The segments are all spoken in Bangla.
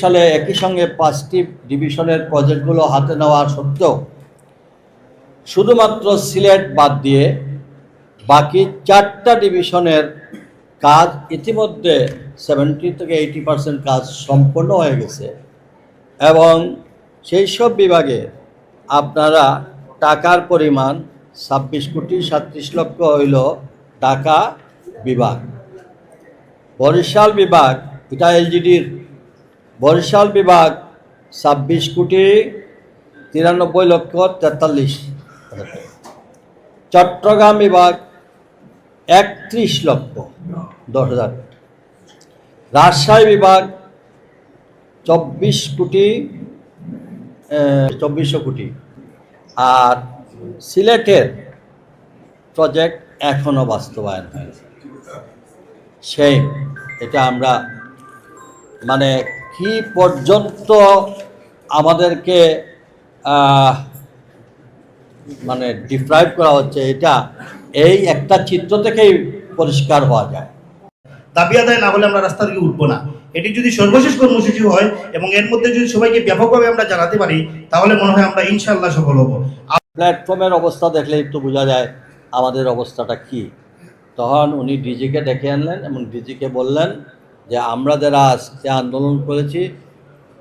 সালে একই সঙ্গে পাঁচটি ডিভিশনের প্রজেক্টগুলো হাতে নেওয়া সত্ত্বেও শুধুমাত্র সিলেট বাদ দিয়ে বাকি চারটা ডিভিশনের কাজ ইতিমধ্যে সেভেন্টি থেকে এইটি পার্সেন্ট কাজ সম্পন্ন হয়ে গেছে। এবং সেই সব বিভাগে আপনারা টাকার পরিমাণ ছাব্বিশ কোটি সাতত্রিশ লক্ষ হইল ঢাকা বিভাগ। বরিশাল বিভাগ, এটা এলজিডির বরিশাল বিভাগ ছাব্বিশ কোটি তিরানব্বই লক্ষ তেতাল্লিশ। চট্টগ্রাম বিভাগ একত্রিশ লক্ষ দশ হাজার। রাজশাহী বিভাগ চব্বিশ কোটি চব্বিশশো কোটি। আর সিলেটের প্রজেক্ট এখনও বাস্তবায়ন হয়নি। সেই এটা আমরা মানে কি পর্যন্ত আমাদেরকে মানে ডিপ্রাইভ করা হচ্ছে এটা এই একটা চিত্র থেকেই পরিষ্কার হওয়া যায়। দাবি আদায় না হলে আমরা রাস্তা থেকে উঠবো না। এটি যদি সর্বশেষ কর্মসূচি হয় এবং এর মধ্যে যদি সবাইকে ব্যাপকভাবে আমরা জানাতে পারি তাহলে মনে হয় আমরা ইনশাল্লাহ সফল হব। প্ল্যাটফর্মের অবস্থা দেখলে একটু বোঝা যায় আমাদের অবস্থাটা কি। তখন উনি ডিজিকে ডেকে আনলেন এবং ডিজিকে বললেন যে আমরা যারা আজকে আন্দোলন করেছি,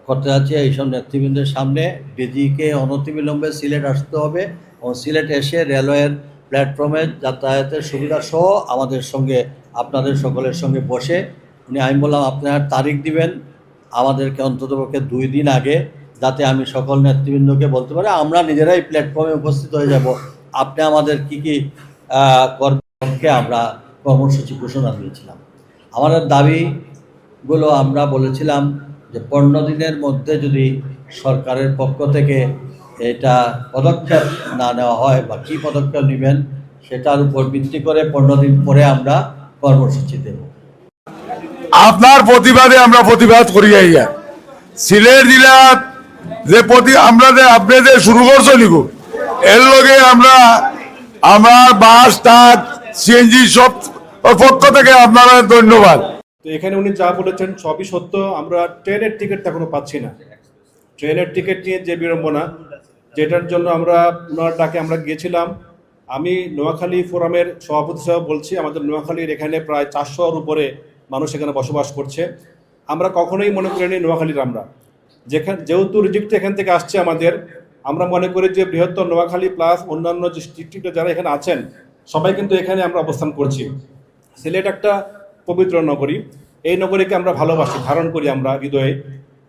করতে যাচ্ছি এইসব নেতৃবৃন্দের সামনে ডিজিকে অনতিবিলম্বে সিলেট আসতে হবে এবং সিলেট এসে রেলওয়ের প্ল্যাটফর্মে যাতায়াতের সুবিধা সহ আমাদের সঙ্গে, আপনাদের সকলের সঙ্গে বসে, উনি আমি বললাম আপনার তারিখ দিবেন, আমাদেরকে অন্ততপক্ষে দুই দিন আগে, যাতে আমি সকল নেতৃবৃন্দকে বলতে পারি, আমরা নিজেরাই প্ল্যাটফর্মে উপস্থিত হয়ে যাব। আপনি আমাদের কি কি কর্মকে আমরা কর্মসূচি ঘোষণা দিয়েছিলাম। আমাদের দাবিগুলো আমরা বলেছিলাম যে পনেরো দিনের মধ্যে যদি সরকারের পক্ষ থেকে এটা পদক্ষেপ না নেওয়া হয় বা কী পদক্ষেপ নেবেন সেটার উপর ভিত্তি করে পনেরো দিন পরে আমরা কর্মসূচি দেব। আপনার প্রতিবাদে আমরা প্রতিবাদ করি সিলেট জেলার যে প্রতি আমরা যে আপনি যে শুরু করছ নিকো এর লগে আমরা, আমার বাস ট্রাক সিএনজি সব পক্ষ থেকে আপনারা ধন্যবাদ। তো এখানে উনি যা বলেছেন সবই সত্য। আমরা ট্রেনের টিকিট এখনও পাচ্ছি না। ট্রেনের টিকিট নিয়ে যে বিড়ম্বনা, যেটার জন্য আমরা ওনার ডাকে আমরা গিয়েছিলাম। আমি নোয়াখালী ফোরামের সভাপতি সাহেব বলছি, আমাদের নোয়াখালীর এখানে প্রায় চারশোর উপরে মানুষ এখানে বসবাস করছে। আমরা কখনোই মনে করিনি নোয়াখালীর আমরা। যেখানে, যেহেতু রিজিকটা এখান থেকে আসছে আমাদের, আমরা মনে করি যে বৃহত্তর নোয়াখালী প্লাস অন্যান্য যে ডিস্ট্রিক্টে যারা এখানে আছেন, সবাই কিন্তু এখানে আমরা অবস্থান করছি। সিলেট একটা পবিত্র নগরী। এই নগরীকে আমরা ভালোবাসি ধারণ করি আমরা হৃদয়ে।